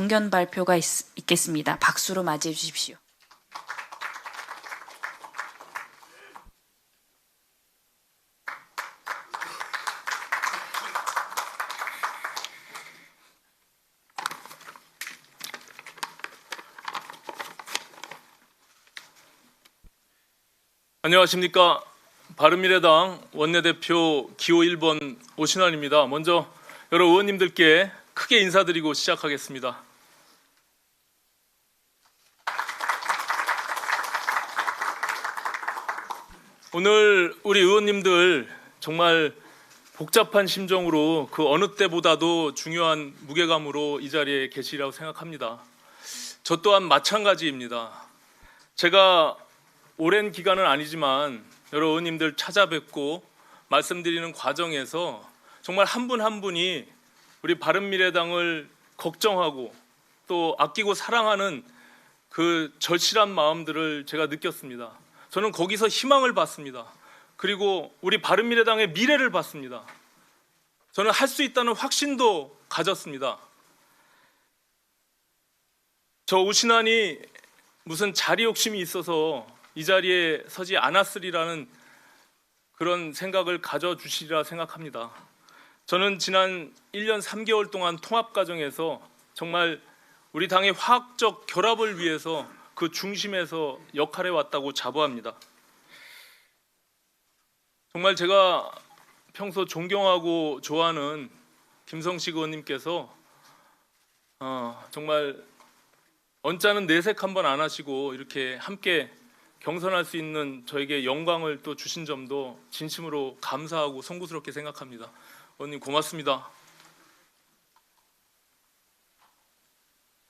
정견 발표가 있, 있겠습니다. 박수로 맞이해 주십시오. 안녕하십니까. 바른미래당 원내대표 기호 1번 오신환입니다. 먼저 여러 의원님들께 크게 인사드리고 시작하겠습니다. 오늘 우리 의원님들 정말 복잡한 심정으로 그 어느 때보다도 중요한 무게감으로 이 자리에 계시리라고 생각합니다. 저 또한 마찬가지입니다. 제가 오랜 기간은 아니지만 여러 의원님들 찾아뵙고 말씀드리는 과정에서 정말 한 분한 분이 우리 바른미래당을 걱정하고 또 아끼고 사랑하는 그 절실한 마음들을 제가 느꼈습니다. 저는 거기서 희망을 봤습니다. 그리고 우리 바른미래당의 미래를 봤습니다. 저는 할 수 있다는 확신도 가졌습니다. 저 우신환이 무슨 자리 욕심이 있어서 이 자리에 서지 않았으리라는 그런 생각을 가져주시리라 생각합니다. 저는 지난 1년 3개월 동안 통합 과정에서 정말 우리 당의 화학적 결합을 위해서 그 중심에서 역할해 왔다고 자부합니다. 정말 제가 평소 존경하고 좋아하는 김성식 의원님께서 어, 정말 언짢은 내색 한번 안 하시고 이렇게 함께 경선할 수 있는 저에게 영광을 또 주신 점도 진심으로 감사하고 송구스럽게 생각합니다. 의원님 고맙습니다.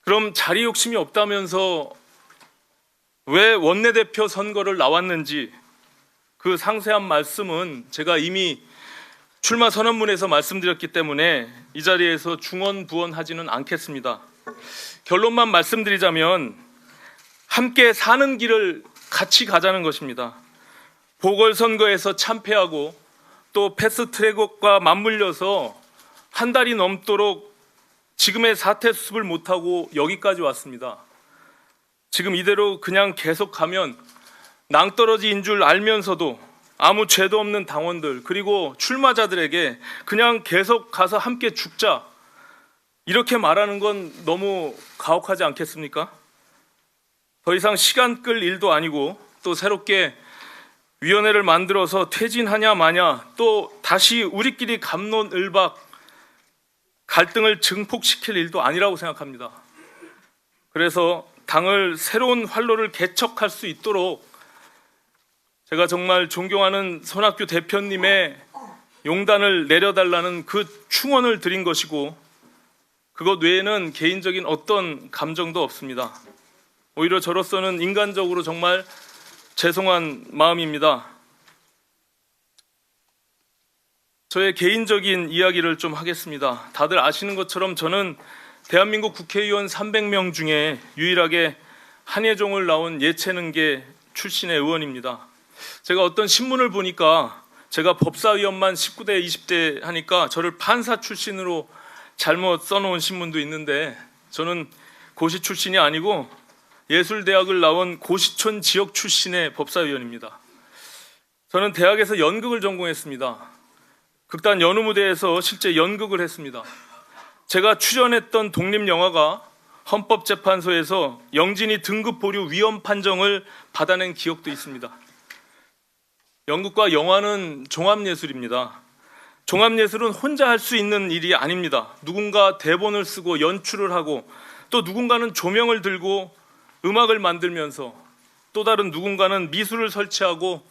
그럼 자리 욕심이 없다면서 왜 원내대표 선거를 나왔는지 그 상세한 말씀은 제가 이미 출마 선언문에서 말씀드렸기 때문에 이 자리에서 중언 부언하지는 않겠습니다. 결론만 말씀드리자면 함께 사는 길을 같이 가자는 것입니다. 보궐선거에서 참패하고 또 패스트트랙과 맞물려서 한 달이 넘도록 지금의 사태 수습을 못하고 여기까지 왔습니다. 지금 이대로 그냥 계속 가면 낭떠러지인 줄 알면서도 아무 죄도 없는 당원들 그리고 출마자들에게 그냥 계속 가서 함께 죽자 이렇게 말하는 건 너무 가혹하지 않겠습니까? 더 이상 시간 끌 일도 아니고 또 새롭게 위원회를 만들어서 퇴진하냐 마냐 또 다시 우리끼리 감론을박 갈등을 증폭시킬 일도 아니라고 생각합니다. 그래서 당을 새로운 활로를 개척할 수 있도록 제가 정말 존경하는 손학규 대표님의 용단을 내려달라는 그 충원을 드린 것이고 그것 외에는 개인적인 어떤 감정도 없습니다. 오히려 저로서는 인간적으로 정말 죄송한 마음입니다. 저의 개인적인 이야기를 좀 하겠습니다. 다들 아시는 것처럼 저는 대한민국 국회의원 300명 중에 유일하게 한예종을 나온 예체능계 출신의 의원입니다. 제가 어떤 신문을 보니까 제가 법사위원만 19대, 20대 하니까 저를 판사 출신으로 잘못 써놓은 신문도 있는데 저는 고시 출신이 아니고 예술대학을 나온 고시촌 지역 출신의 법사위원입니다. 저는 대학에서 연극을 전공했습니다. 극단 연우무대에서 실제 연극을 했습니다. 제가 출연했던 독립영화가 헌법재판소에서 영진이 등급 보류 위헌 판정을 받아낸 기억도 있습니다. 연극과 영화는 종합예술입니다. 종합예술은 혼자 할 수 있는 일이 아닙니다. 누군가 대본을 쓰고 연출을 하고 또 누군가는 조명을 들고 음악을 만들면서 또 다른 누군가는 미술을 설치하고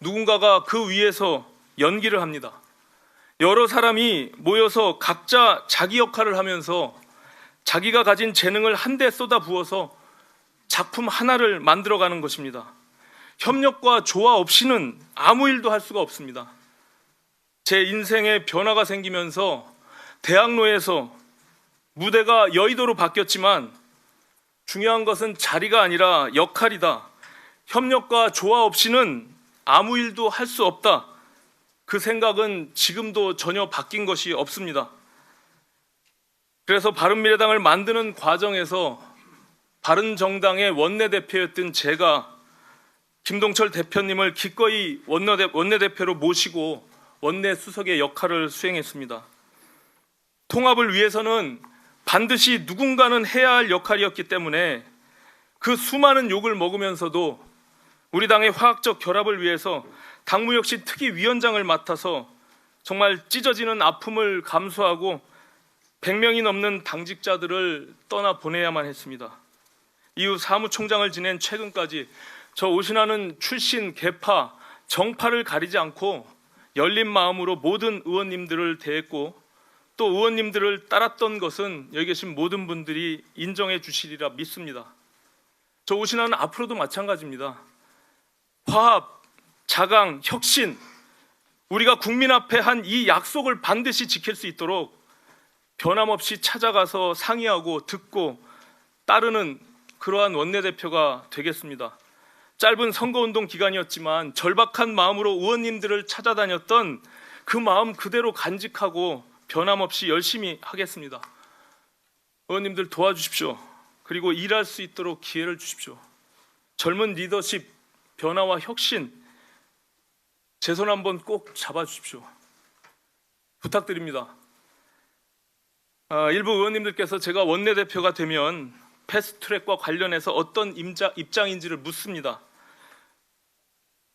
누군가가 그 위에서 연기를 합니다. 여러 사람이 모여서 각자 자기 역할을 하면서 자기가 가진 재능을 한데 쏟아 부어서 작품 하나를 만들어가는 것입니다. 협력과 조화 없이는 아무 일도 할 수가 없습니다. 제 인생에 변화가 생기면서 대학로에서 무대가 여의도로 바뀌었지만 중요한 것은 자리가 아니라 역할이다. 협력과 조화 없이는 아무 일도 할 수 없다. 그 생각은 지금도 전혀 바뀐 것이 없습니다. 그래서 바른미래당을 만드는 과정에서 바른정당의 원내대표였던 제가 김동철 대표님을 기꺼이 원내대, 원내대표로 모시고 원내 수석의 역할을 수행했습니다. 통합을 위해서는 반드시 누군가는 해야 할 역할이었기 때문에 그 수많은 욕을 먹으면서도 우리 당의 화학적 결합을 위해서 당무 역시 특위 위원장을 맡아서 정말 찢어지는 아픔을 감수하고 100명이 넘는 당직자들을 떠나 보내야만 했습니다. 이후 사무총장을 지낸 최근까지 저 오신하는 출신 계파 정파를 가리지 않고 열린 마음으로 모든 의원님들을 대했고 또 의원님들을 따랐던 것은 여기 계신 모든 분들이 인정해 주시리라 믿습니다. 저 오신하는 앞으로도 마찬가지입니다. 화합, 자강, 혁신 우리가 국민 앞에 한 이 약속을 반드시 지킬 수 있도록 변함없이 찾아가서 상의하고 듣고 따르는 그러한 원내대표가 되겠습니다. 짧은 선거운동 기간이었지만 절박한 마음으로 의원님들을 찾아다녔던 그 마음 그대로 간직하고 변함없이 열심히 하겠습니다. 의원님들 도와주십시오. 그리고 일할 수 있도록 기회를 주십시오. 젊은 리더십, 변화와 혁신, 제 손 한번 꼭 잡아주십시오. 부탁드립니다. 아, 일부 의원님들께서 제가 원내대표가 되면 패스트트랙과 관련해서 어떤 임자, 입장인지를 묻습니다.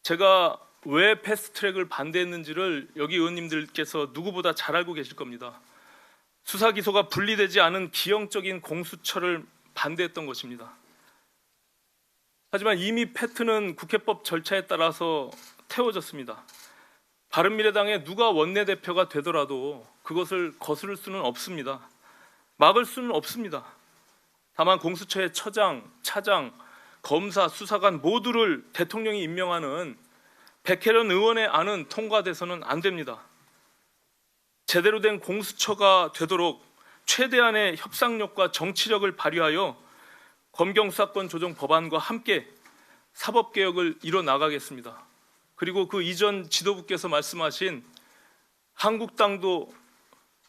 제가 왜 패스트트랙을 반대했는지를 여기 의원님들께서 누구보다 잘 알고 계실 겁니다. 수사 기소가 분리되지 않은 기형적인 공수처를 반대했던 것입니다. 하지만 이미 패트는 국회법 절차에 따라서 태워졌습니다. 바른미래당에 누가 원내대표가 되더라도 그것을 거스를 수는 없습니다. 막을 수는 없습니다. 다만 공수처의 처장, 차장, 검사, 수사관 모두를 대통령이 임명하는 백혜련 의원의 안은 통과돼서는 안 됩니다. 제대로 된 공수처가 되도록 최대한의 협상력과 정치력을 발휘하여 검경 수사권 조정 법안과 함께 사법 개혁을 이뤄 나가겠습니다. 그리고 그 이전 지도부께서 말씀하신 한국당도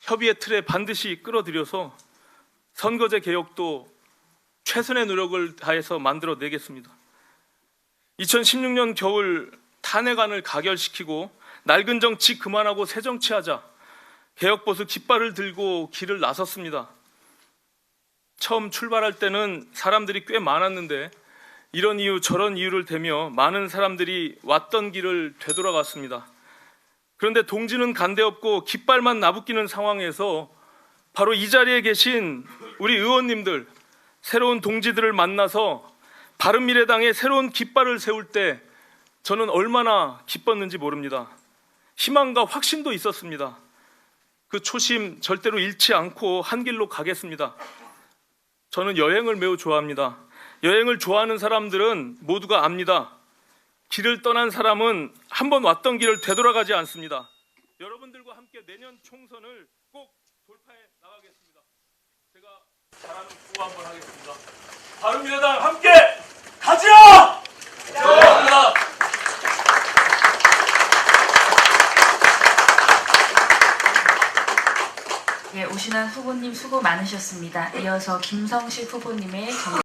협의의 틀에 반드시 끌어들여서 선거제 개혁도 최선의 노력을 다해서 만들어내겠습니다. 2016년 겨울 탄핵안을 가결시키고 낡은 정치 그만하고 새 정치하자 개혁보수 깃발을 들고 길을 나섰습니다. 처음 출발할 때는 사람들이 꽤 많았는데 이런 이유 저런 이유를 대며 많은 사람들이 왔던 길을 되돌아갔습니다. 그런데 동지는 간데없고 깃발만 나부끼는 상황에서 바로 이 자리에 계신 우리 의원님들 새로운 동지들을 만나서 바른미래당의 새로운 깃발을 세울 때 저는 얼마나 기뻤는지 모릅니다. 희망과 확신도 있었습니다. 그 초심 절대로 잃지 않고 한 길로 가겠습니다. 저는 여행을 매우 좋아합니다. 여행을 좋아하는 사람들은 모두가 압니다. 길을 떠난 사람은 한 번 왔던 길을 되돌아가지 않습니다. 여러분들과 함께 내년 총선을 꼭 돌파해 나가겠습니다. 제가 잘하는 구호 한번 하겠습니다. 바른미래당 함께 가자! 감사합니다. 네, 오신환 후보님 수고 많으셨습니다. 이어서 김성실 후보님의 경...